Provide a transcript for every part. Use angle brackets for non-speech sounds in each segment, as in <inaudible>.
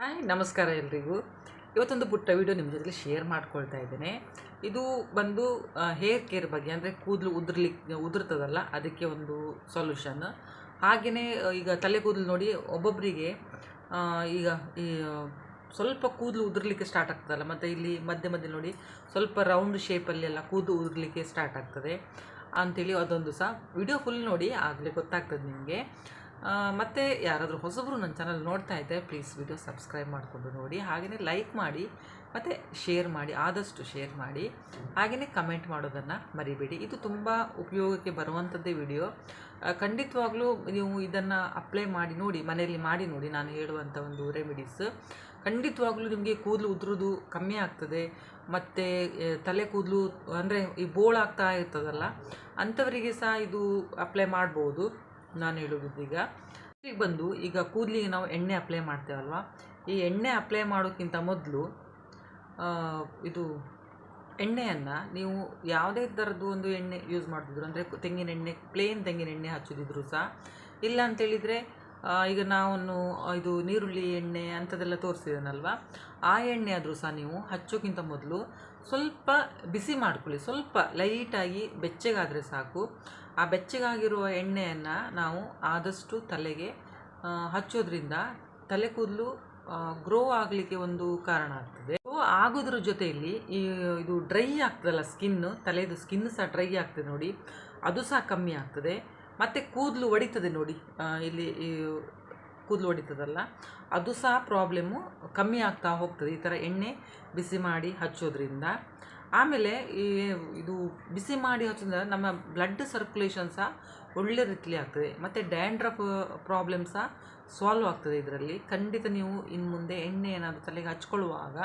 Hi, ನಮಸ್ಕಾರ ಎಲ್ರಿಗೂ. ಇವತ್ತೊಂದು ಪುಟ್ಟ ವಿಡಿಯೋ ನಿಮ್ಮ ಜೊತೆ ಶೇರ್ ಮಾಡ್ಕೊಳ್ತಾ ಇದ್ದೇನೆ. ಇದು ಬಂದು ಹೇರ್ ಕೇರ್ ಬಗ್ಗೆ, ಅಂದರೆ ಕೂದಲು ಉದುರ್ಲಿಕ್ಕೆ ಉದುರ್ತದಲ್ಲ, ಅದಕ್ಕೆ ಒಂದು ಸೊಲ್ಯೂಷನ್ ಹಾಗೆಯೇ ಈಗ ತಲೆ ಕೂದಲು ನೋಡಿ ಒಬ್ಬೊಬ್ಬರಿಗೆ ಈಗ ಈ ಸ್ವಲ್ಪ ಕೂದಲು ಉದುರ್ಲಿಕ್ಕೆ ಸ್ಟಾರ್ಟ್ ಆಗ್ತದಲ್ಲ, ಮತ್ತು ಇಲ್ಲಿ ಮಧ್ಯೆ ಮಧ್ಯೆ ನೋಡಿ ಸ್ವಲ್ಪ ರೌಂಡ್ ಶೇಪಲ್ಲೆಲ್ಲ ಕೂದಲು ಉದುರ್ಲಿಕ್ಕೆ ಸ್ಟಾರ್ಟ್ ಆಗ್ತದೆ. ಅಂಥೇಳಿ ಅದೊಂದು ಸಹ ವಿಡಿಯೋ ಫುಲ್ ನೋಡಿ ಆಗಲೇ ಗೊತ್ತಾಗ್ತದೆ ನಿಮಗೆ. ಮತ್ತು ಯಾರಾದರೂ ಹೊಸಬರು ನನ್ನ ಚಾನಲ್ ನೋಡ್ತಾ ಇದ್ದೆ ಪ್ಲೀಸ್ ವಿಡಿಯೋ ಸಬ್ಸ್ಕ್ರೈಬ್ ಮಾಡಿಕೊಂಡು ನೋಡಿ. ಹಾಗೆಯೇ ಲೈಕ್ ಮಾಡಿ, ಮತ್ತು ಶೇರ್ ಮಾಡಿ, ಆದಷ್ಟು ಶೇರ್ ಮಾಡಿ. ಹಾಗೆಯೇ ಕಮೆಂಟ್ ಮಾಡೋದನ್ನು ಮರಿಬೇಡಿ. ಇದು ತುಂಬ ಉಪಯೋಗಕ್ಕೆ ಬರುವಂಥದ್ದೇ ವಿಡಿಯೋ ಖಂಡಿತವಾಗ್ಲೂ ನೀವು ಇದನ್ನು ಅಪ್ಲೈ ಮಾಡಿ ನೋಡಿ, ಮನೆಯಲ್ಲಿ ಮಾಡಿ ನೋಡಿ ನಾನು ಹೇಳುವಂಥ ಒಂದು ರೆಮಿಡೀಸ್ ಖಂಡಿತವಾಗ್ಲೂ ನಿಮಗೆ ಕೂದಲು ಉದುರೋದು ಕಮ್ಮಿ ಆಗ್ತದೆ, ಮತ್ತು ತಲೆ ಕೂದಲು ಅಂದರೆ ಈ ಬೋಳಾಗ್ತಾ ಇರ್ತದಲ್ಲ, ಅಂಥವರಿಗೆ ಸಹ ಇದು ಅಪ್ಲೈ ಮಾಡ್ಬೋದು. ನಾನು ಹೇಳೋದು ಈಗ. ಬಂದು, ಈಗ ಕೂದಲಿಗೆ ನಾವು ಎಣ್ಣೆ ಅಪ್ಲೈ ಮಾಡ್ತೇವಲ್ವ? ಈ ಎಣ್ಣೆ ಅಪ್ಲೈ ಮಾಡೋಕ್ಕಿಂತ ಮೊದಲು ಇದು ಎಣ್ಣೆಯನ್ನು ನೀವು ಯಾವುದೇ ಥರದ್ದು ಒಂದು ಎಣ್ಣೆ ಯೂಸ್ ಮಾಡ್ತಿದ್ರು. ಅಂದರೆ ತೆಂಗಿನ ಎಣ್ಣೆ ಪ್ಲೇನ್ ತೆಂಗಿನ ಎಣ್ಣೆ ಹಚ್ಚೋದಿದ್ರು ಸಹ. ಇಲ್ಲ ಅಂತೇಳಿದರೆ ಈಗ ನಾನು ಇದು ನೀರುಳ್ಳಿ ಎಣ್ಣೆ ಅಂಥದ್ದೆಲ್ಲ ತೋರಿಸಿದ್ದೇನಲ್ವ ಆ ಎಣ್ಣೆ ಆದರೂ ಸಹ ನೀವು ಹಚ್ಚೋಕ್ಕಿಂತ ಮೊದಲು ಸ್ವಲ್ಪ ಬಿಸಿ ಮಾಡ್ಕೊಳ್ಳಿ. ಸ್ವಲ್ಪ ಲೈಟಾಗಿ ಬೆಚ್ಚಗಾದರೆ ಸಾಕು. ಆ ಬೆಚ್ಚಗಾಗಿರುವ ಎಣ್ಣೆಯನ್ನು ನಾವು ಆದಷ್ಟು ತಲೆಗೆ ಹಚ್ಚೋದ್ರಿಂದ ತಲೆ ಕೂದಲು ಗ್ರೋ ಆಗಲಿಕ್ಕೆ ಒಂದು ಕಾರಣ ಆಗ್ತದೆ. ಗ್ರೋ ಆಗೋದ್ರ ಜೊತೆಯಲ್ಲಿ ಈ, ಇದು ಡ್ರೈ ಆಗ್ತದಲ್ಲ ಸ್ಕಿನ್ನು ತಲೆದು ಸ್ಕಿನ್ ಸಹ ಡ್ರೈ ಆಗ್ತದೆ ನೋಡಿ. ಅದು ಸಹ ಕಮ್ಮಿ ಆಗ್ತದೆ. ಮತ್ತು ಕೂದಲು ಒಡಿತದೆ ನೋಡಿ. ಇಲ್ಲಿ ಕೂದಲು ಒಡಿತದಲ್ಲ. ಅದು ಸಹ ಪ್ರಾಬ್ಲಮ್ಮು ಕಮ್ಮಿ ಆಗ್ತಾ ಹೋಗ್ತದೆ. ಈ ಥರ ಎಣ್ಣೆ ಬಿಸಿ ಮಾಡಿ ಹಚ್ಚೋದ್ರಿಂದ. ಆಮೇಲೆ ಈ ಇದು ಬಿಸಿ ಮಾಡಿ ಹಚ್ಚೋದ್ರಿಂದ ನಮ್ಮ ಬ್ಲಡ್ ಸರ್ಕ್ಯುಲೇಷನ್ ಸಹ ಒಳ್ಳೆ ರೀತಿಲಿ ಆಗ್ತದೆ. ಮತ್ತು ಡ್ಯಾಂಡ್ರಫ್ ಪ್ರಾಬ್ಲಮ್ ಸಹ ಸಾಲ್ವ್ ಆಗ್ತದೆ ಇದರಲ್ಲಿ. ಖಂಡಿತ ನೀವು ಇನ್ನು ಮುಂದೆ ಎಣ್ಣೆ ಏನಾದರೂ ತಲೆಗೆ ಹಚ್ಕೊಳ್ಳುವಾಗ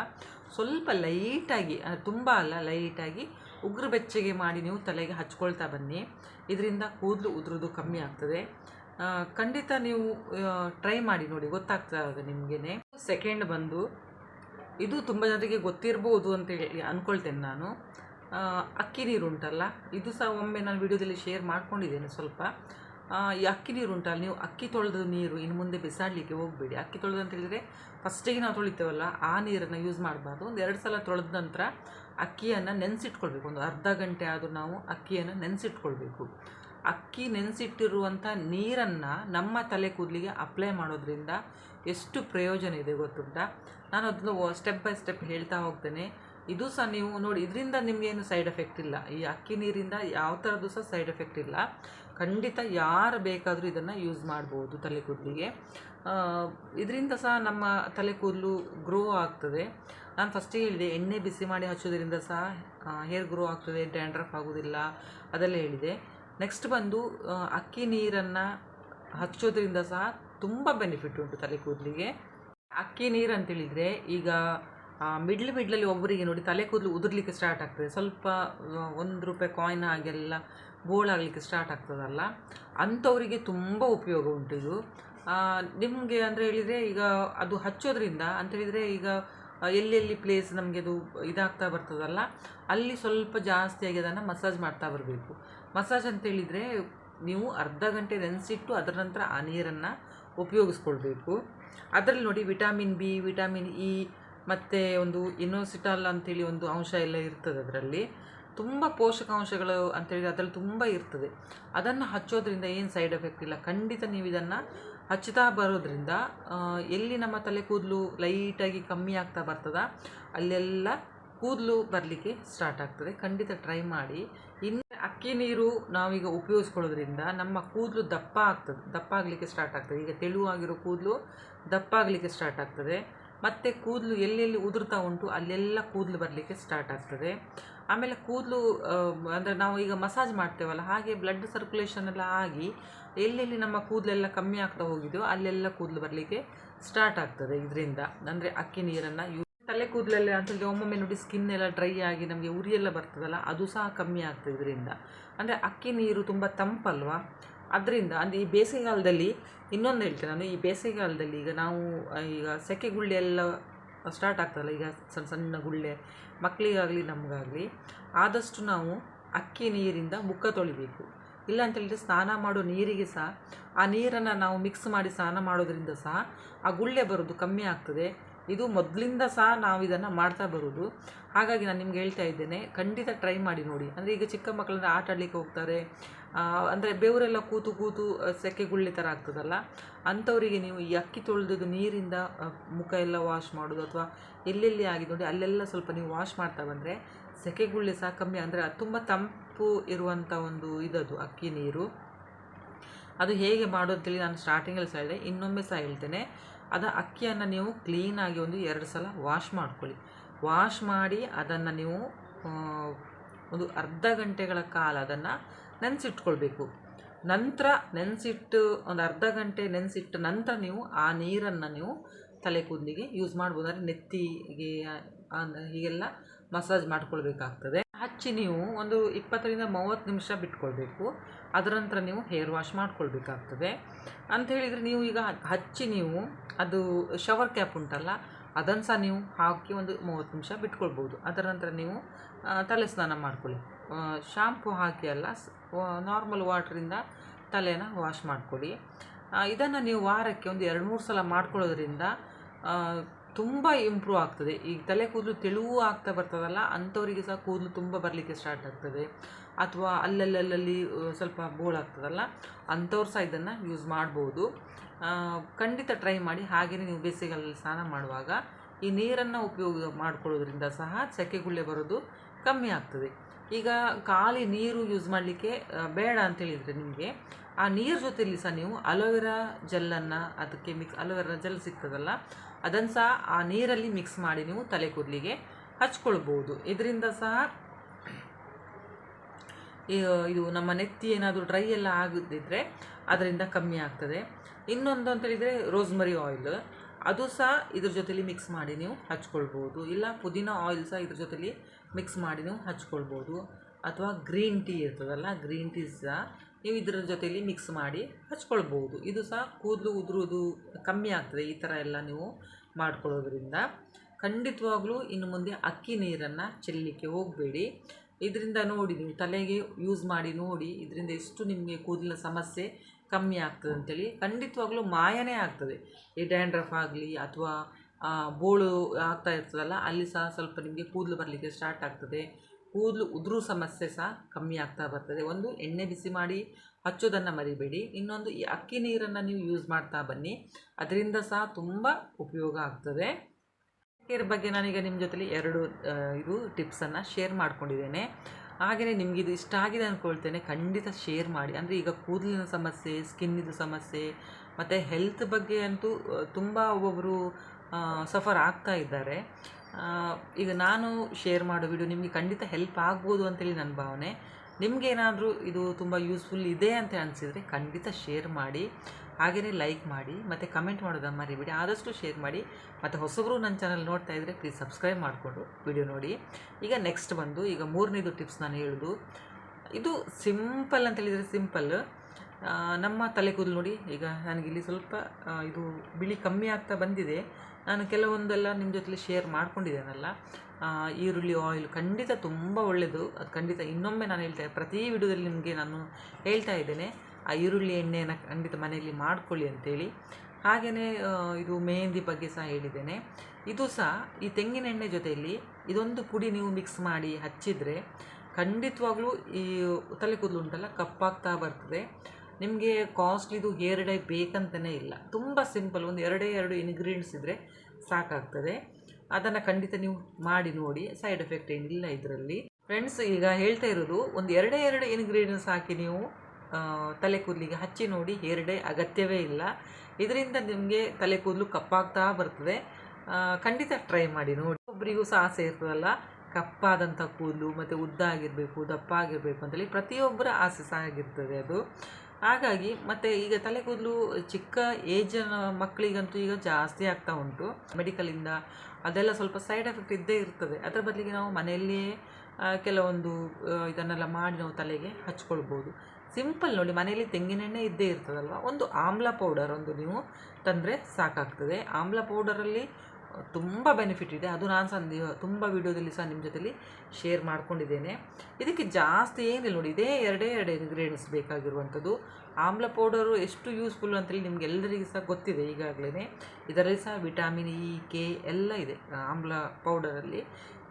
ಸ್ವಲ್ಪ ಲೈಟಾಗಿ ತುಂಬ ಅಲ್ಲ ಲೈಟಾಗಿ ಉಗುರು ಬೆಚ್ಚಗೆ ಮಾಡಿ ನೀವು ತಲೆಗೆ ಹಚ್ಕೊಳ್ತಾ ಬನ್ನಿ. ಇದರಿಂದ ಕೂದಲು ಉದುರೋದು ಕಮ್ಮಿ ಆಗ್ತದೆ. ಖಂಡಿತ ನೀವು ಟ್ರೈ ಮಾಡಿ ನೋಡಿ ಗೊತ್ತಾಗ್ತದೆ ನಿಮಗೇನೆ. ಸೆಕೆಂಡ್ ಬಂದು, ಇದು ತುಂಬ ಜನರಿಗೆ ಗೊತ್ತಿರ್ಬೋದು ಅಂತೇಳಿ ಅಂದ್ಕೊಳ್ತೇನೆ ನಾನು. ಅಕ್ಕಿ ನೀರು ಉಂಟಲ್ಲ, ಇದು ಸಹ ಒಮ್ಮೆ ನಾನು ವಿಡಿಯೋದಲ್ಲಿ ಶೇರ್ ಮಾಡ್ಕೊಂಡಿದ್ದೇನೆ ಸ್ವಲ್ಪ. ಈ ಅಕ್ಕಿ ನೀರು ಉಂಟಲ್ಲ, ನೀವು ಅಕ್ಕಿ ತೊಳೆದ ನೀರು ಇನ್ನು ಮುಂದೆ ಬಿಸಾಡಲಿಕ್ಕೆ ಹೋಗಬೇಡಿ. ಅಕ್ಕಿ ತೊಳೆದು ಅಂತ ಹೇಳಿದರೆ ಫಸ್ಟಿಗೆ ನಾವು ತೊಳಿತೇವಲ್ಲ, ಆ ನೀರನ್ನು ಯೂಸ್ ಮಾಡಬಾರ್ದು. ಒಂದು ಎರಡು ಸಲ ತೊಳೆದ ನಂತರ ಅಕ್ಕಿಯನ್ನು ನೆನೆಸಿಟ್ಕೊಳ್ಬೇಕು. ಒಂದು ಅರ್ಧ ಗಂಟೆ ಆದರೂ ನಾವು ಅಕ್ಕಿಯನ್ನು ನೆನೆಸಿಟ್ಕೊಳ್ಬೇಕು. ಅಕ್ಕಿ ನೆನೆಸಿಟ್ಟಿರುವಂಥ ನೀರನ್ನು ನಮ್ಮ ತಲೆ ಕೂದಲಿಗೆ ಅಪ್ಲೈ ಮಾಡೋದ್ರಿಂದ ಎಷ್ಟು ಪ್ರಯೋಜನ ಇದೆ ಗೊತ್ತುಂಟಾ? ನಾನು ಅದನ್ನು ಸ್ಟೆಪ್ ಬೈ ಸ್ಟೆಪ್ ಹೇಳ್ತಾ ಹೋಗ್ತೇನೆ. ಇದು ಸಹ ನೀವು ನೋಡಿ, ಇದರಿಂದ ನಿಮಗೇನು ಸೈಡ್ ಎಫೆಕ್ಟ್ ಇಲ್ಲ. ಈ ಅಕ್ಕಿ ನೀರಿಂದ ಯಾವ ಥರದ್ದು ಸಹ ಸೈಡ್ ಎಫೆಕ್ಟ್ ಇಲ್ಲ. ಖಂಡಿತ ಯಾರು ಬೇಕಾದರೂ ಇದನ್ನು ಯೂಸ್ ಮಾಡ್ಬೋದು ತಲೆ ಕೂದಲಿಗೆ. ಇದರಿಂದ ಸಹ ನಮ್ಮ ತಲೆ ಕೂದಲು ಗ್ರೋ ಆಗ್ತದೆ. ನಾನು ಫಸ್ಟೇ ಹೇಳಿದೆ, ಎಣ್ಣೆ ಬಿಸಿ ಮಾಡಿ ಹಚ್ಚೋದ್ರಿಂದ ಸಹ ಹೇರ್ ಗ್ರೋ ಆಗ್ತದೆ ಡ್ಯಾಂಡ್ರಫ್ ಆಗೋದಿಲ್ಲ, ಅದೆಲ್ಲ ಹೇಳಿದೆ. ನೆಕ್ಸ್ಟ್ ಬಂದು ಅಕ್ಕಿ ನೀರನ್ನು ಹಚ್ಚೋದ್ರಿಂದ ಸಹ ತುಂಬ ಬೆನಿಫಿಟ್ ಉಂಟು ತಲೆ ಕೂದಲಿಗೆ ಅಕ್ಕಿ ನೀರು ಅಂತೇಳಿದರೆ ಈಗ ಮಿಡ್ಲ್ ಮಿಡ್ಲಲ್ಲಿ ಒಬ್ಬರಿಗೆ ನೋಡಿ ತಲೆ ಕೂದಲು ಉದುರ್ಲಿಕ್ಕೆ ಸ್ಟಾರ್ಟ್ ಆಗ್ತದೆ. ಸ್ವಲ್ಪ ಒಂದು ರೂಪಾಯಿ ಕಾಯಿನ್ ಹಾಗೆಲ್ಲ ಬೋಳಾಗಲಿಕ್ಕೆ ಸ್ಟಾರ್ಟ್ ಆಗ್ತದಲ್ಲ, ಅಂಥವರಿಗೆ ತುಂಬ ಉಪಯೋಗ ಉಂಟು ಇದು. ನಿಮಗೆ ಅಂದರೆ ಹೇಳಿದರೆ ಈಗ ಅದು ಹಚ್ಚೋದ್ರಿಂದ ಅಂತ ಹೇಳಿದರೆ ಈಗ ಎಲ್ಲೆಲ್ಲಿ ಪ್ಲೇಸ್ ನಮಗೆ ಅದು ಇದಾಗ್ತಾ ಬರ್ತದಲ್ಲ, ಅಲ್ಲಿ ಸ್ವಲ್ಪ ಜಾಸ್ತಿಯಾಗಿ ಅದನ್ನು ಮಸಾಜ್ ಮಾಡ್ತಾ ಬರಬೇಕು. ಮಸಾಜ್ ಅಂತೇಳಿದರೆ ನೀವು ಅರ್ಧ ಗಂಟೆ ನೆನೆಸಿಟ್ಟು ಅದರ ನಂತರ ಆ ನೀರನ್ನು ಉಪಯೋಗಿಸ್ಕೊಳ್ಬೇಕು. ಅದರಲ್ಲಿ ನೋಡಿ ವಿಟಾಮಿನ್ ಬಿ ವಿಟಾಮಿನ್ ಇ ಮತ್ತು ಒಂದು ಇನೋಸಿಟಾಲ್ ಅಂತೇಳಿ ಒಂದು ಅಂಶ ಎಲ್ಲ ಇರ್ತದೆ ಅದರಲ್ಲಿ. ತುಂಬ ಪೋಷಕಾಂಶಗಳು ಅಂತೇಳಿ ಅದರಲ್ಲಿ ತುಂಬ ಇರ್ತದೆ. ಅದನ್ನು ಹಚ್ಚೋದ್ರಿಂದ ಏನು ಸೈಡ್ ಎಫೆಕ್ಟ್ ಇಲ್ಲ. ಖಂಡಿತ ನೀವು ಇದನ್ನು ಹಚ್ಚುತ್ತಾ ಬರೋದ್ರಿಂದ ಎಲ್ಲಿ ನಮ್ಮ ತಲೆ ಕೂದಲು ಲೈಟಾಗಿ ಕಮ್ಮಿ ಆಗ್ತಾ ಬರ್ತದ, ಅಲ್ಲೆಲ್ಲ ಕೂದಲು ಬರಲಿಕ್ಕೆ ಸ್ಟಾರ್ಟ್ ಆಗ್ತದೆ. ಖಂಡಿತ ಟ್ರೈ ಮಾಡಿ. ಇನ್ನು ಅಕ್ಕಿ ನೀರು ನಾವೀಗ ಉಪಯೋಗಿಸ್ಕೊಳ್ಳೋದ್ರಿಂದ ನಮ್ಮ ಕೂದಲು ದಪ್ಪ ಆಗ್ತದೆ, ದಪ್ಪ ಆಗಲಿಕ್ಕೆ ಸ್ಟಾರ್ಟ್ ಆಗ್ತದೆ. ಈಗ ತೆಳುವಾಗಿರೋ ಕೂದಲು ದಪ್ಪ ಆಗಲಿಕ್ಕೆ ಸ್ಟಾರ್ಟ್ ಆಗ್ತದೆ. ಮತ್ತು ಕೂದಲು ಎಲ್ಲೆಲ್ಲಿ ಉದುರ್ತಾ ಉಂಟು, ಅಲ್ಲೆಲ್ಲ ಕೂದಲು ಬರಲಿಕ್ಕೆ ಸ್ಟಾರ್ಟ್ ಆಗ್ತದೆ. ಆಮೇಲೆ ಕೂದಲು ಅಂದರೆ ನಾವು ಈಗ ಮಸಾಜ್ ಮಾಡ್ತೇವಲ್ಲ, ಹಾಗೆ ಬ್ಲಡ್ ಸರ್ಕ್ಯುಲೇಷನ್ ಎಲ್ಲ ಆಗಿ ಎಲ್ಲೆಲ್ಲಿ ನಮ್ಮ ಕೂದಲೆಲ್ಲ ಕಮ್ಮಿ ಆಗ್ತಾ ಹೋಗಿದೆಯೋ ಅಲ್ಲೆಲ್ಲ ಕೂದಲು ಬರಲಿಕ್ಕೆ ಸ್ಟಾರ್ಟ್ ಆಗ್ತದೆ ಇದರಿಂದ. ಅಂದರೆ ಅಕ್ಕಿ ನೀರನ್ನು ಯೂಸ್ ತಲೆ ಕೂದಲೆಲ್ಲ ಅಂತಂದರೆ ಒಮ್ಮೊಮ್ಮೆ ನೋಡಿ ಸ್ಕಿನ್ ಎಲ್ಲ ಡ್ರೈ ಆಗಿ ನಮಗೆ ಉರಿಯೆಲ್ಲ ಬರ್ತದಲ್ಲ, ಅದು ಸಹ ಕಮ್ಮಿ ಆಗ್ತದೆ ಇದರಿಂದ. ಅಂದರೆ ಅಕ್ಕಿ ನೀರು ತುಂಬ ತಂಪಲ್ವಾ? ಅದರಿಂದ ಅಂದರೆ ಈ ಬೇಸಿಗೆಗಾಲದಲ್ಲಿ ಇನ್ನೊಂದು ಹೇಳ್ತೇನೆ ನಾನು, ಈ ಬೇಸಿಗೆಗಾಲದಲ್ಲಿ ಈಗ ನಾವು ಈಗ ಸೆಕೆ ಗುಳ್ಳೆ ಎಲ್ಲ ಸ್ಟಾರ್ಟ್ ಆಗ್ತದಲ್ಲ, ಈಗ ಸಣ್ಣ ಸಣ್ಣ ಗುಳ್ಳೆ ಮಕ್ಕಳಿಗಾಗಲಿ ನಮಗಾಗಲಿ, ಆದಷ್ಟು ನಾವು ಅಕ್ಕಿ ನೀರಿಂದ ಮುಖ ತೊಳಿಬೇಕು. ಇಲ್ಲ ಅಂತ ಹೇಳಿದ್ರೆ ಸ್ನಾನ ಮಾಡೋ ನೀರಿಗೆ ಸಹ, ಆ ನೀರನ್ನು ನಾವು ಮಿಕ್ಸ್ ಮಾಡಿ ಸ್ನಾನ ಮಾಡೋದ್ರಿಂದ ಸಹ ಆ ಗುಳ್ಳೆ ಬರೋದು ಕಮ್ಮಿ ಆಗ್ತದೆ. ಇದು ಮೊದಲಿಂದ ಸಹ ನಾವು ಇದನ್ನು ಮಾಡ್ತಾ ಬರೋದು. ಹಾಗಾಗಿ ನಾನು ನಿಮ್ಗೆ ಹೇಳ್ತಾ ಇದ್ದೇನೆ, ಖಂಡಿತ ಟ್ರೈ ಮಾಡಿ ನೋಡಿ. ಅಂದರೆ ಈಗ ಚಿಕ್ಕ ಮಕ್ಕಳನ್ನ ಆಟ ಆಡಲಿಕ್ಕೆ ಹೋಗ್ತಾರೆ. ಅಂದರೆ ಬೆವರೆಲ್ಲ ಕೂತು ಕೂತು ಸೆಕೆಗುಳ್ಳಿ ಸೆಕೆ ಗುಳ್ಳೆ ಥರ ಆಗ್ತದಲ್ಲ? ಅಂಥವರಿಗೆ ನೀವು ಈ ಅಕ್ಕಿ ತೊಳೆದು ನೀರಿಂದ ಮುಖ ಎಲ್ಲ ವಾಶ್ ಮಾಡೋದು ಅಥವಾ ಎಲ್ಲೆಲ್ಲಿ ಆಗಿದೆ ನೋಡಿ, ಅಲ್ಲೆಲ್ಲ ಸ್ವಲ್ಪ ನೀವು ವಾಶ್ ಮಾಡ್ತಾ ಬಂದರೆ ಸೆಕೆಗುಳ್ಳಿ ಸಹ ಕಮ್ಮಿ. ಅಂದರೆ ತುಂಬ ತಂಪು ಇರುವಂಥ ಒಂದು ಇದದು ಅಕ್ಕಿ ನೀರು. ಅದು ಹೇಗೆ ಮಾಡೋದು ನಾನು ಸ್ಟಾರ್ಟಿಂಗಲ್ಲಿ ಸಹ ಹೇಳಿದೆ. ಇನ್ನೊಮ್ಮೆ ಸಹ ಹೇಳ್ತೇನೆ. ಅದು ಅಕ್ಕಿಯನ್ನು ನೀವು ಕ್ಲೀನಾಗಿ ಒಂದು ಎರಡು ಸಲ ವಾಶ್ ಮಾಡ್ಕೊಳ್ಳಿ. ವಾಶ್ ಮಾಡಿ ಅದನ್ನು ನೀವು ಒಂದು ಅರ್ಧ ಗಂಟೆಗಳ ಕಾಲ ಅದನ್ನು ನೆನೆಸಿಟ್ಕೊಳ್ಬೇಕು. ನಂತರ ನೆನೆಸಿಟ್ಟು, ಒಂದು ಅರ್ಧ ಗಂಟೆ ನೆನೆಸಿಟ್ಟ ನಂತರ ನೀವು ಆ ನೀರನ್ನು ನೀವು ತಲೆ ಕೂದಲಿಗೆ ಯೂಸ್ ಮಾಡ್ಬೋದು. ಅಂದರೆ ನೆತ್ತಿಗೆ ಹೀಗೆಲ್ಲ ಮಸಾಜ್ ಮಾಡ್ಕೊಳ್ಬೇಕಾಗ್ತದೆ. ಹಚ್ಚಿ ನೀವು ಒಂದು ಇಪ್ಪತ್ತರಿಂದ ಮೂವತ್ತು ನಿಮಿಷ ಬಿಟ್ಕೊಳ್ಬೇಕು. ಅದರ ನಂತರ ನೀವು ಹೇರ್ ವಾಶ್ ಮಾಡ್ಕೊಳ್ಬೇಕಾಗ್ತದೆ. ಅಂತ ಹೇಳಿದರೆ ನೀವು ಈಗ ಹಚ್ಚಿ ನೀವು ಅದು ಶವರ್ ಕ್ಯಾಪ್ ಉಂಟಲ್ಲ, ಅದನ್ನು ಸಹ ನೀವು ಹಾಕಿ ಒಂದು ಮೂವತ್ತು ನಿಮಿಷ ಬಿಟ್ಕೊಳ್ಬೋದು. ಅದರ ನಂತರ ನೀವು ತಲೆ ಸ್ನಾನ ಮಾಡ್ಕೊಳ್ಳಿ. ಶಾಂಪು ಹಾಕಿ ಅಲ್ಲ ನಾರ್ಮಲ್ ವಾಟ್ರಿಂದ ತಲೆನ ವಾಶ್ ಮಾಡ್ಕೊಳ್ಳಿ. ಇದನ್ನು ನೀವು ವಾರಕ್ಕೆ ಒಂದು ಎರಡು ಮೂರು ಸಲ ಮಾಡ್ಕೊಳ್ಳೋದ್ರಿಂದ ತುಂಬ ಇಂಪ್ರೂವ್ ಆಗ್ತದೆ. ಈಗ ತಲೆ ಕೂದಲು ತೆಳುವು ಆಗ್ತಾ ಬರ್ತದಲ್ಲ, ಅಂಥವರಿಗೆ ಸಹ ಕೂದಲು ತುಂಬ ಬರಲಿಕ್ಕೆ ಸ್ಟಾರ್ಟ್ ಆಗ್ತದೆ. ಅಥವಾ ಅಲ್ಲಲ್ಲಲ್ಲಿ ಸ್ವಲ್ಪ ಬೋಳಾಗ್ತದಲ್ಲ ಅಂಥವ್ರು ಸಹ ಇದನ್ನು ಯೂಸ್ ಮಾಡ್ಬೋದು. ಖಂಡಿತ ಟ್ರೈ ಮಾಡಿ ಹಾಗೆಯೇ ನೀವು ಬೇಸಿಗೆಗಳಲ್ಲಿ ಸ್ನಾನ ಮಾಡುವಾಗ ಈ ನೀರನ್ನು ಉಪಯೋಗ ಮಾಡ್ಕೊಳ್ಳೋದ್ರಿಂದ ಸಹ ಸೆಕೆಗುಳ್ಳೆ ಬರೋದು ಕಮ್ಮಿ ಆಗ್ತದೆ. ಈಗ ಖಾಲಿ ನೀರು ಯೂಸ್ ಮಾಡಲಿಕ್ಕೆ ಬೇಡ ಅಂತ ಹೇಳಿದರೆ ನಿಮಗೆ, ಆ ನೀರು ಜೊತೆಯಲ್ಲಿ ಸಹ ನೀವು ಅಲೋವೆರಾ ಜೆಲ್ಲನ್ನು, ಅದಕ್ಕೆ ಮಿಕ್ಸ್ ಅಲೋವೆರಾ ಜೆಲ್ ಸಿಗ್ತದಲ್ಲ ಅದನ್ನು ಸಹ ಆ ನೀರಲ್ಲಿ ಮಿಕ್ಸ್ ಮಾಡಿ ನೀವು ತಲೆ ಕೂದಲಿಗೆ ಹಚ್ಕೊಳ್ಬೋದು. ಇದರಿಂದ ಸಹ ಇದು ನಮ್ಮ ನೆತ್ತಿ ಏನಾದರೂ ಡ್ರೈ ಎಲ್ಲ ಆಗದಿದ್ದರೆ ಅದರಿಂದ ಕಮ್ಮಿ ಆಗ್ತದೆ. ಇನ್ನೊಂದು ಅಂತ ಹೇಳಿದರೆ ರೋಸ್ಮರಿ ಆಯಿಲ್ ಅದು ಸಹ ಇದ್ರ ಜೊತೆಲಿ ಮಿಕ್ಸ್ ಮಾಡಿ ನೀವು ಹಚ್ಕೊಳ್ಬೋದು. ಇಲ್ಲ ಪುದೀನ ಆಯಿಲ್ ಸಹ ಇದ್ರ ಜೊತೆಲಿ ಮಿಕ್ಸ್ ಮಾಡಿ ನೀವು ಹಚ್ಕೊಳ್ಬೋದು. ಅಥವಾ ಗ್ರೀನ್ ಟೀ ಇರ್ತದಲ್ಲ ಗ್ರೀನ್ ಟೀ ಸಹ ನೀವು ಇದರ ಜೊತೆಯಲ್ಲಿ ಮಿಕ್ಸ್ ಮಾಡಿ ಹಚ್ಕೊಳ್ಬೋದು ಇದು ಸಹ ಕೂದಲು ಉದುರೋದು ಕಮ್ಮಿ ಆಗ್ತದೆ, ಈ ಥರ ಎಲ್ಲ ನೀವು ಮಾಡ್ಕೊಳ್ಳೋದ್ರಿಂದ. ಖಂಡಿತವಾಗ್ಲೂ ಇನ್ನು ಮುಂದೆ ಅಕ್ಕಿ ನೀರನ್ನು ಚೆಲ್ಲಲಿಕ್ಕೆ ಹೋಗಬೇಡಿ. ಇದರಿಂದ ನೋಡಿ ನೀವು ತಲೆಗೆ ಯೂಸ್ ಮಾಡಿ ನೋಡಿ, ಇದರಿಂದ ಎಷ್ಟು ನಿಮಗೆ ಕೂದಲಿನ ಸಮಸ್ಯೆ ಕಮ್ಮಿ ಆಗ್ತದೆ ಅಂತೇಳಿ ಖಂಡಿತವಾಗ್ಲೂ ಮಾಯನೇ ಆಗ್ತದೆ. ಈ ಡ್ಯಾಂಡ್ರಫ್ ಆಗಲಿ ಅಥವಾ ಬೋಳು ಆಗ್ತಾ ಇರ್ತದಲ್ಲ, ಅಲ್ಲಿ ಸಹ ಸ್ವಲ್ಪ ನಿಮಗೆ ಕೂದಲು ಬರಲಿಕ್ಕೆ ಸ್ಟಾರ್ಟ್ ಆಗ್ತದೆ. ಕೂದಲು ಉದುರು ಸಮಸ್ಯೆ ಸಹ ಕಮ್ಮಿ ಆಗ್ತಾ ಬರ್ತದೆ. ಒಂದು ಎಣ್ಣೆ ಬಿಸಿ ಮಾಡಿ ಹಚ್ಚೋದನ್ನು ಮರಿಬೇಡಿ. ಇನ್ನೊಂದು ಈ ಅಕ್ಕಿ ನೀರನ್ನು ನೀವು ಯೂಸ್ ಮಾಡ್ತಾ ಬನ್ನಿ. ಅದರಿಂದ ಸಹ ತುಂಬ ಉಪಯೋಗ ಆಗ್ತದೆ. ಕೇರ್ ಬಗ್ಗೆ ನಾನೀಗ ನಿಮ್ಮ ಜೊತೆಲಿ ಎರಡು ಇದು ಟಿಪ್ಸನ್ನು ಶೇರ್ ಮಾಡ್ಕೊಂಡಿದ್ದೇನೆ. ಹಾಗೆಯೇ ಇದು ಇಷ್ಟ ಆಗಿದೆ ಅಂದ್ಕೊಳ್ತೇನೆ ಖಂಡಿತ ಶೇರ್ ಮಾಡಿ. ಅಂದರೆ ಈಗ ಕೂದಲಿನ ಸಮಸ್ಯೆ ಸ್ಕಿನ್ನಿದು ಸಮಸ್ಯೆ, ಮತ್ತು ಹೆಲ್ತ್ ಬಗ್ಗೆ ಅಂತೂ ತುಂಬ ಒಬ್ಬೊಬ್ಬರು ಸಫರ್ ಆಗ್ತಾ ಇದ್ದಾರೆ. ಈಗ ನಾನು ಶೇರ್ ಮಾಡೋ ವಿಡಿಯೋ ನಿಮಗೆ ಖಂಡಿತ ಹೆಲ್ಪ್ ಆಗ್ಬೋದು ಅಂತೇಳಿ ನನ್ನ ಭಾವನೆ. ನಿಮಗೇನಾದರೂ ಇದು ತುಂಬ ಯೂಸ್ಫುಲ್ ಇದೆ ಅಂತ ಅನಿಸಿದರೆ ಖಂಡಿತ ಶೇರ್ ಮಾಡಿ ಹಾಗೆಯೇ ಲೈಕ್ ಮಾಡಿ, ಮತ್ತು ಕಮೆಂಟ್ ಮಾಡೋದನ್ನು ಮರಿಬೇಡಿ. ಆದಷ್ಟು ಶೇರ್ ಮಾಡಿ, ಮತ್ತು ಹೊಸಬರು ನನ್ನ ಚಾನಲ್ ನೋಡ್ತಾ ಇದ್ದರೆ ಪ್ಲೀಸ್ ಸಬ್ಸ್ಕ್ರೈಬ್ ಮಾಡಿಕೊಂಡು ವಿಡಿಯೋ ನೋಡಿ. ಈಗ ನೆಕ್ಸ್ಟ್ ಬಂದು, ಈಗ ಮೂರನೇದು ಟಿಪ್ಸ್ ನಾನು ಹೇಳೋದು. ಇದು ಸಿಂಪಲ್ ಅಂತ ಹೇಳಿದರೆ ಸಿಂಪಲ್ ನಮ್ಮ ತಲೆ ಕೂದಲು ನೋಡಿ, ಈಗ ನನಗಿಲ್ಲಿ ಸ್ವಲ್ಪ ಇದು ಬಿಳಿ ಕಮ್ಮಿ ಆಗ್ತಾ ಬಂದಿದೆ. ನಾನು ಕೆಲವೊಂದೆಲ್ಲ ನಿಮ್ಮ ಜೊತೆಲಿ ಶೇರ್ ಮಾಡ್ಕೊಂಡಿದ್ದೇನಲ್ಲ ಈರುಳ್ಳಿ ಆಯಿಲ್ ಖಂಡಿತ ತುಂಬ ಒಳ್ಳೆಯದು ಅದು ಖಂಡಿತ ಇನ್ನೊಮ್ಮೆ ನಾನು ಹೇಳ್ತಾ, ಪ್ರತಿ ವಿಡಿಯೋದಲ್ಲಿ ನಿಮಗೆ ನಾನು ಹೇಳ್ತಾ ಇದ್ದೇನೆ, ಆ ಈರುಳ್ಳಿ ಎಣ್ಣೆಯನ್ನು ಖಂಡಿತ ಮನೆಯಲ್ಲಿ ಮಾಡ್ಕೊಳ್ಳಿ ಅಂತೇಳಿ. ಹಾಗೆಯೇ ಇದು ಮೆಹಂದಿ ಬಗ್ಗೆ ಸಹ ಹೇಳಿದ್ದೇನೆ. ಇದು ಸಹ ಈ ತೆಂಗಿನ ಎಣ್ಣೆ ಜೊತೆಯಲ್ಲಿ ಇದೊಂದು ಪುಡಿ ನೀವು ಮಿಕ್ಸ್ ಮಾಡಿ ಹಚ್ಚಿದರೆ ಖಂಡಿತವಾಗ್ಲೂ ಈ ತಲೆ ಕೂದಲು ಉಂಟಲ್ಲ, ಕಪ್ಪಾಗ್ತಾ ಬರ್ತದೆ. ನಿಮಗೆ ಕಾಸ್ಟ್ಲಿದು ಹೇರ್ ಡೈ ಬೇಕಂತಲೇ ಇಲ್ಲ. ತುಂಬ ಸಿಂಪಲ್ ಒಂದು ಎರಡೇ ಎರಡು ಇಂಗ್ರೀಡಿಯೆಂಟ್ಸ್ ಇದ್ದರೆ ಸಾಕಾಗ್ತದೆ. ಅದನ್ನು ಖಂಡಿತ ನೀವು ಮಾಡಿ ನೋಡಿ ಸೈಡ್ ಎಫೆಕ್ಟ್ ಏನಿಲ್ಲ ಇದರಲ್ಲಿ. ಫ್ರೆಂಡ್ಸ್ ಈಗ ಹೇಳ್ತಾ ಇರೋದು, ಒಂದು ಎರಡೇ ಎರಡು ಇಂಗ್ರೀಡಿಯೆಂಟ್ಸ್ ಹಾಕಿ ನೀವು ತಲೆ ಕೂದಲಿಗೆ ಹಚ್ಚಿ ನೋಡಿ ಹೇರ್ ಡೈ ಅಗತ್ಯವೇ ಇಲ್ಲ. ಇದರಿಂದ ನಿಮಗೆ ತಲೆ ಕೂದಲು ಕಪ್ಪಾಗ್ತಾ ಬರ್ತದೆ. ಖಂಡಿತ ಟ್ರೈ ಮಾಡಿ ನೋಡಿ. ಒಬ್ಬರಿಗೂ ಸಹ ಆಸೆ ಇರ್ತದಲ್ಲ, ಕಪ್ಪಾದಂಥ ಕೂದಲು, ಮತ್ತು ಉದ್ದ ಆಗಿರಬೇಕು ದಪ್ಪ ಆಗಿರಬೇಕು ಅಂತೇಳಿ ಪ್ರತಿಯೊಬ್ಬರ ಆಸೆ ಸಹ ಆಗಿರ್ತದೆ ಅದು. ಹಾಗಾಗಿ ಮತ್ತು ಈಗ ತಲೆ ಕೂದಲು ಚಿಕ್ಕ ಏಜ್ ಮಕ್ಕಳಿಗಂತೂ ಈಗ ಜಾಸ್ತಿ ಆಗ್ತಾ ಉಂಟು. ಮೆಡಿಕಲಿಂದ ಅದೆಲ್ಲ ಸ್ವಲ್ಪ ಸೈಡ್ ಎಫೆಕ್ಟ್ ಇದ್ದೇ ಇರ್ತದೆ. ಅದರ ಬದಲಿಗೆ ನಾವು ಮನೆಯಲ್ಲಿಯೇ ಕೆಲವೊಂದು ಇದನ್ನೆಲ್ಲ ಮಾಡಿ ನಾವು ತಲೆಗೆ ಹಚ್ಕೊಳ್ಬೋದು. ಸಿಂಪಲ್ ನೋಡಿ, ಮನೆಯಲ್ಲಿ ತೆಂಗಿನೆಣ್ಣೆ ಇದ್ದೇ ಇರ್ತದಲ್ವ? ಒಂದು ಆಮ್ಲ ಪೌಡರ್ ಒಂದು ನೀವು ತಂದರೆ ಸಾಕಾಗ್ತದೆ. ಆಮ್ಲ ಪೌಡರಲ್ಲಿ ತುಂಬ ಬೆನಿಫಿಟ್ ಇದೆ. ಅದು ನಾನು ಸಹ ತುಂಬ ವೀಡಿಯೋದಲ್ಲಿ ಸಹ ನಿಮ್ಮ ಜೊತೆಲಿ ಶೇರ್ ಮಾಡ್ಕೊಂಡಿದ್ದೇನೆ. ಇದಕ್ಕೆ ಜಾಸ್ತಿ ಏನಿಲ್ಲ ನೋಡಿ, ಇದೇ ಎರಡೇ ಎರಡು ಇಂಗ್ರೀಡಿಯೆಂಟ್ಸ್ ಬೇಕಾಗಿರುವಂಥದ್ದು. ಆಮ್ಲ ಪೌಡರು ಎಷ್ಟು ಯೂಸ್ಫುಲ್ ಅಂತೇಳಿ ನಿಮ್ಗೆ ಎಲ್ಲರಿಗೂ ಸಹ ಗೊತ್ತಿದೆ ಈಗಾಗಲೇ ಇದರಲ್ಲಿ ಸಹ ವಿಟಾಮಿನ್ ಇ ಕೆ ಎಲ್ಲ ಇದೆ ಆಮ್ಲ ಪೌಡರಲ್ಲಿ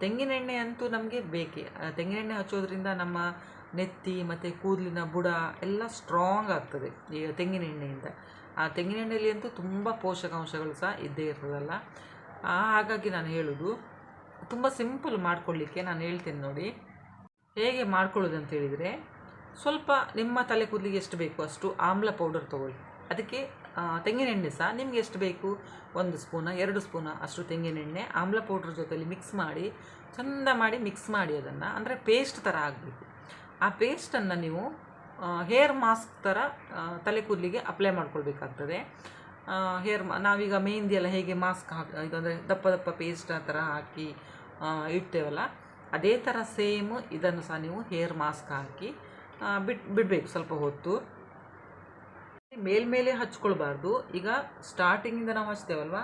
ತೆಂಗಿನೆಣ್ಣೆ ಅಂತೂ ನಮಗೆ ಬೇಕೇ. ತೆಂಗಿನೆಣ್ಣೆ ಹಚ್ಚೋದ್ರಿಂದ ನಮ್ಮ ನೆತ್ತಿ ಮತ್ತು ಕೂದಲಿನ ಬುಡ ಎಲ್ಲ ಸ್ಟ್ರಾಂಗ್ ಆಗ್ತದೆ ಈ ತೆಂಗಿನ ಎಣ್ಣೆಯಿಂದ. ಆ ತೆಂಗಿನ ಎಣ್ಣೆಯಲ್ಲಿ ಅಂತೂ ತುಂಬ ಪೋಷಕಾಂಶಗಳು ಸಹ ಇದ್ದೇ ಇರ್ತದಲ್ಲ ಹಾಗಾಗಿ ನಾನು ಹೇಳೋದು, ತುಂಬ ಸಿಂಪಲ್ ಮಾಡ್ಕೊಳ್ಳಿಕ್ಕೆ ನಾನು ಹೇಳ್ತೇನೆ ನೋಡಿ. ಹೇಗೆ ಮಾಡ್ಕೊಳ್ಳೋದು ಅಂತ ಹೇಳಿದರೆ, ಸ್ವಲ್ಪ ನಿಮ್ಮ ತಲೆ ಕೂದಲಿಗೆ ಎಷ್ಟು ಬೇಕು ಅಷ್ಟು ಆಮ್ಲ ಪೌಡರ್ ತೊಗೊಳ್ಳಿ. ಅದಕ್ಕೆ ತೆಂಗಿನೆಣ್ಣೆ ಸಹ ನಿಮ್ಗೆ ಎಷ್ಟು ಬೇಕು? ಒಂದು ಸ್ಪೂನ, ಎರಡು ಸ್ಪೂನ ಅಷ್ಟು ತೆಂಗಿನೆಣ್ಣೆ, ಆಮ್ಲ ಪೌಡ್ರ್ ಜೊತೆಲಿ ಮಿಕ್ಸ್ ಮಾಡಿ, ಚಂದ ಮಾಡಿ ಮಿಕ್ಸ್ ಮಾಡಿ ಅದನ್ನು. ಅಂದರೆ ಪೇಸ್ಟ್ ಥರ ಆಗಬೇಕು. ಆ ಪೇಸ್ಟನ್ನು ನೀವು ಹೇರ್ ಮಾಸ್ಕ್ ಥರ ತಲೆ ಕೂದಲಿಗೆ ಅಪ್ಲೈ ಮಾಡ್ಕೊಳ್ಬೇಕಾಗ್ತದೆ. ಹೇರ್ ನಾವೀಗ ಮೆಹಂದಿ ಎಲ್ಲ ಹೇಗೆ ಮಾಸ್ಕ್ ಹಾಕಿ ಇದಂದರೆ ದಪ್ಪ ದಪ್ಪ ಪೇಸ್ಟ್ ಆ ಥರ ಹಾಕಿ ಇಡ್ತೇವಲ್ಲ, ಅದೇ ಥರ ಸೇಮ್ ಇದನ್ನು ಸಹ ನೀವು ಹೇರ್ ಮಾಸ್ಕ್ ಹಾಕಿ ಬಿಟ್, ಬಿಡಬೇಕು ಸ್ವಲ್ಪ ಹೊತ್ತು. ಮೇಲ್ಮೇಲೆ ಹಚ್ಕೊಳ್ಬಾರ್ದು. ಈಗ ಸ್ಟಾರ್ಟಿಂಗಿಂದ ನಾವು ಹಚ್ತೇವಲ್ವ?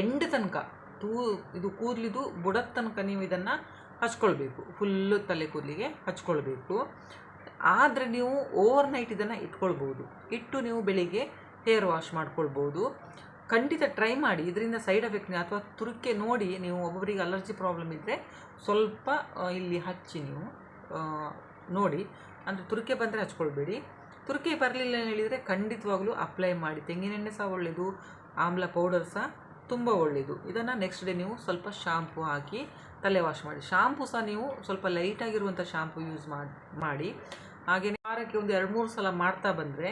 ಎಂಡ್ ತನಕ, ತೂ, ಇದು ಕೂದಲಿದು ಬುಡದ ತನಕ ನೀವು ಇದನ್ನು ಹಚ್ಕೊಳ್ಬೇಕು. ಫುಲ್ಲು ತಲೆ ಕೂದಲಿಗೆ ಹಚ್ಕೊಳ್ಬೇಕು. ಆದರೆ ನೀವು ಓವರ್ ನೈಟ್ ಇದನ್ನು ಇಟ್ಕೊಳ್ಬೋದು. ಇಟ್ಟು ನೀವು ಬೆಳಿಗ್ಗೆ ಹೇರ್ ವಾಶ್ ಮಾಡ್ಕೊಳ್ಬೋದು. ಖಂಡಿತ ಟ್ರೈ ಮಾಡಿ. ಇದರಿಂದ ಸೈಡ್ ಎಫೆಕ್ಟ್ ಅಥವಾ ತುರುಕೆ ನೋಡಿ ನೀವು ಒಬ್ಬೊಬ್ಬರಿಗೆ ಅಲರ್ಜಿ ಪ್ರಾಬ್ಲಮ್ ಇದ್ದರೆ ಸ್ವಲ್ಪ ಇಲ್ಲಿ ಹಚ್ಚಿ ನೀವು ನೋಡಿ. ಅಂದರೆ ತುರುಕೆ ಬಂದರೆ ಹಚ್ಕೊಳ್ಬೇಡಿ. ತುರುಕೆ ಬರಲಿಲ್ಲ ಹೇಳಿದರೆ ಖಂಡಿತವಾಗ್ಲೂ ಅಪ್ಲೈ ಮಾಡಿ. ತೆಂಗಿನೆಣ್ಣೆ ಸಹ ಒಳ್ಳೆಯದು ಆಮ್ಲ ಪೌಡರ್ ಸಹ ತುಂಬ ಒಳ್ಳೆಯದು ಇದನ್ನು ನೆಕ್ಸ್ಟ್ ಡೇ ನೀವು ಸ್ವಲ್ಪ ಶಾಂಪು ಹಾಕಿ ತಲೆ ವಾಶ್ ಮಾಡಿ. ಶಾಂಪು ಸಹ ನೀವು ಸ್ವಲ್ಪ ಲೈಟಾಗಿರುವಂಥ ಶಾಂಪು ಯೂಸ್ ಮಾಡಿ ಮಾಡಿ. ಹಾಗೆಯೇ ವಾರಕ್ಕೆ ಒಂದು ಎರಡು ಮೂರು ಸಲ ಮಾಡ್ತಾ ಬಂದರೆ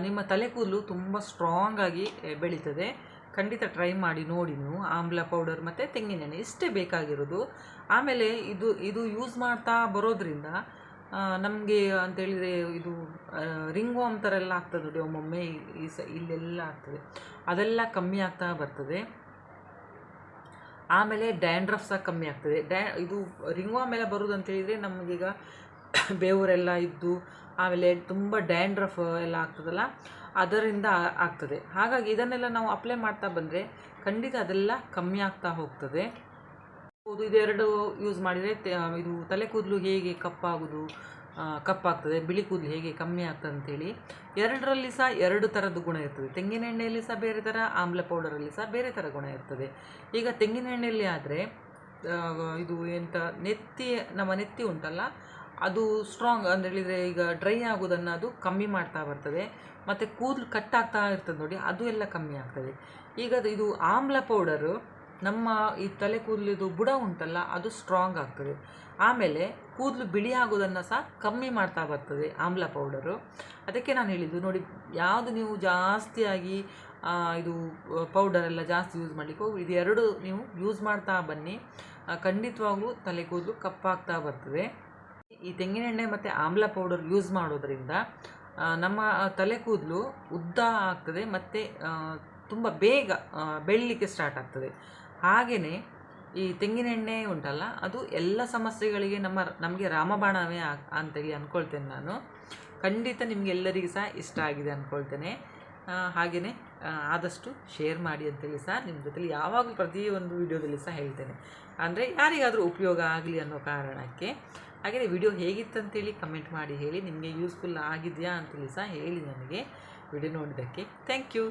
ನಿಮ್ಮ ತಲೆ ಕೂದಲು ತುಂಬ ಸ್ಟ್ರಾಂಗ್ ಆಗಿ ಎ, ಬೆಳೀತದೆ. ಖಂಡಿತ ಟ್ರೈ ಮಾಡಿ ನೋಡಿ ನೀವು. ಆಮ್ಲ ಪೌಡರ್ ಮತ್ತು ತೆಂಗಿನೆಣ್ಣೆ ಇಷ್ಟೇ ಬೇಕಾಗಿರೋದು. ಆಮೇಲೆ ಇದು ಇದು ಯೂಸ್ ಮಾಡ್ತಾ ಬರೋದ್ರಿಂದ ನಮಗೆ ಅಂತೇಳಿದರೆ ಇದು ರಿಂಗ್ ವಾಮ್ ಎಲ್ಲ ಆಗ್ತದೆ ನೋಡಿ. ಒಮ್ಮೊಮ್ಮೆ ಈ- ಸ ಇಲ್ಲೆಲ್ಲ ಆಗ್ತದೆ. ಅದೆಲ್ಲ ಕಮ್ಮಿ ಆಗ್ತಾ ಬರ್ತದೆ. ಆಮೇಲೆ ಡ್ಯಾಂಡ್ರಫ್ ಸಹ ಕಮ್ಮಿ ಆಗ್ತದೆ. ಡ್ಯಾ ಇದು ರಿಂಗ್ವಾ ಮೇಲೆ ಬರೋದು ಅಂತ ಹೇಳಿದರೆ ನಮಗೀಗ <coughs> ಬೆವರೆಲ್ಲ ಇದ್ದು ಆಮೇಲೆ ತುಂಬ ಡ್ಯಾಂಡ್ರಫ್ ಎಲ್ಲ ಆಗ್ತದಲ್ಲ, ಅದರಿಂದ ಆಗ್ತದೆ. ಹಾಗಾಗಿ ಇದನ್ನೆಲ್ಲ ನಾವು ಅಪ್ಲೈ ಮಾಡ್ತಾ ಬಂದರೆ ಖಂಡಿತ ಅದೆಲ್ಲ ಕಮ್ಮಿ ಆಗ್ತಾ ಹೋಗ್ತದೆ. ಇದೆರಡು ಯೂಸ್ ಮಾಡಿದರೆ ಇದು ತಲೆ ಕೂದಲು ಹೇಗೆ ಕಪ್ಪಾಗೋದು ಕಪ್ಪಾಗ್ತದೆ ಬಿಳಿ ಕೂದಲು ಹೇಗೆ ಕಮ್ಮಿ ಆಗ್ತದೆ ಅಂತೇಳಿ. ಎರಡರಲ್ಲಿ ಸಹ ಎರಡು ಥರದ ಗುಣ ಇರ್ತದೆ. ತೆಂಗಿನ ಎಣ್ಣೆಯಲ್ಲಿ ಸಹ ಬೇರೆ ಥರ ಆಮ್ಲ ಪೌಡರಲ್ಲಿ ಸಹ ಬೇರೆ ಥರ ಗುಣ ಇರ್ತದೆ. ಈಗ ತೆಂಗಿನ ಎಣ್ಣೆಯಲ್ಲಿ ಆದರೆ ಇದು ಎಂಥ ನೆತ್ತಿ, ನಮ್ಮ ನೆತ್ತಿ ಉಂಟಲ್ಲ ಅದು ಸ್ಟ್ರಾಂಗ್ ಅಂತ ಹೇಳಿದರೆ ಈಗ ಡ್ರೈ ಆಗೋದನ್ನು ಅದು ಕಮ್ಮಿ ಮಾಡ್ತಾ ಬರ್ತದೆ. ಮತ್ತು ಕೂದಲು ಕಟ್ಟಾಗ್ತಾ ಇರ್ತದೆ ನೋಡಿ, ಅದು ಎಲ್ಲ ಕಮ್ಮಿ ಆಗ್ತದೆ. ಈಗ ಅದು ಇದು ಆಮ್ಲ ಪೌಡರು ನಮ್ಮ ಈ ತಲೆ ಕೂದಲಿದು ಬುಡ ಉಂಟಲ್ಲ, ಅದು ಸ್ಟ್ರಾಂಗ್ ಆಗ್ತದೆ. ಆಮೇಲೆ ಕೂದಲು ಬಿಳಿ ಆಗೋದನ್ನು ಸಹ ಕಮ್ಮಿ ಮಾಡ್ತಾ ಬರ್ತದೆ ಆಮ್ಲ ಪೌಡರು ಅದಕ್ಕೆ ನಾನು ಹೇಳಿದ್ದು ನೋಡಿ, ಯಾವುದು ನೀವು ಜಾಸ್ತಿಯಾಗಿ ಇದು ಪೌಡರ್ ಎಲ್ಲ ಜಾಸ್ತಿ ಯೂಸ್ ಮಾಡಲಿಕ್ಕೆ ಹೋಗಿ ಇದು ಎರಡು ನೀವು ಯೂಸ್ ಮಾಡ್ತಾ ಬನ್ನಿ. ಖಂಡಿತವಾಗ್ಲೂ ತಲೆ ಕೂದಲು ಕಪ್ಪಾಗ್ತಾ ಬರ್ತದೆ. ಈ ತೆಂಗಿನೆಣ್ಣೆ ಮತ್ತು ಆಮ್ಲ ಪೌಡರ್ ಯೂಸ್ ಮಾಡೋದ್ರಿಂದ ನಮ್ಮ ತಲೆ ಕೂದಲು ಉದ್ದ ಆಗ್ತದೆ ಮತ್ತು ತುಂಬ ಬೇಗ ಬೆಳೀಲಿಕ್ಕೆ ಸ್ಟಾರ್ಟ್ ಆಗ್ತದೆ. ಹಾಗೆಯೇ ಈ ತೆಂಗಿನೆಣ್ಣೆ ಉಂಟಲ್ಲ, ಅದು ಎಲ್ಲ ಸಮಸ್ಯೆಗಳಿಗೆ ನಮ್ಮ, ನಮಗೆ ರಾಮಬಾಣವೇ ಅಂತ ಅಂತೇಳಿ ಅಂದ್ಕೊಳ್ತೇನೆ ನಾನು. ಖಂಡಿತ ನಿಮಗೆಲ್ಲರಿಗೂ ಸಹ ಇಷ್ಟ ಆಗಿದೆ ಅಂದ್ಕೊಳ್ತೇನೆ ಹಾಗೆಯೇ ಆದಷ್ಟು ಶೇರ್ ಮಾಡಿ ಅಂತೇಳಿ ಸಹ ನಿಮ್ಮ ಜೊತೆಲಿ ಯಾವಾಗಲೂ ಪ್ರತಿಯೊಂದು ವಿಡಿಯೋದಲ್ಲಿ ಸಹ ಹೇಳ್ತೇನೆ. ಅಂದರೆ ಯಾರಿಗಾದರೂ ಉಪಯೋಗ ಆಗಲಿ ಅನ್ನೋ ಕಾರಣಕ್ಕೆ ಹಾಗೆಯೇ ವಿಡಿಯೋ ಹೇಗಿತ್ತಂತೇಳಿ ಕಮೆಂಟ್ ಮಾಡಿ ಹೇಳಿ, ನಿಮಗೆ ಯೂಸ್ಫುಲ್ ಆಗಿದೆಯಾ ಅಂತೇಳಿ ಸಹ ಹೇಳಿ ನನಗೆ. ವಿಡಿಯೋ ನೋಡಿದ್ದಕ್ಕೆ ಥ್ಯಾಂಕ್ ಯು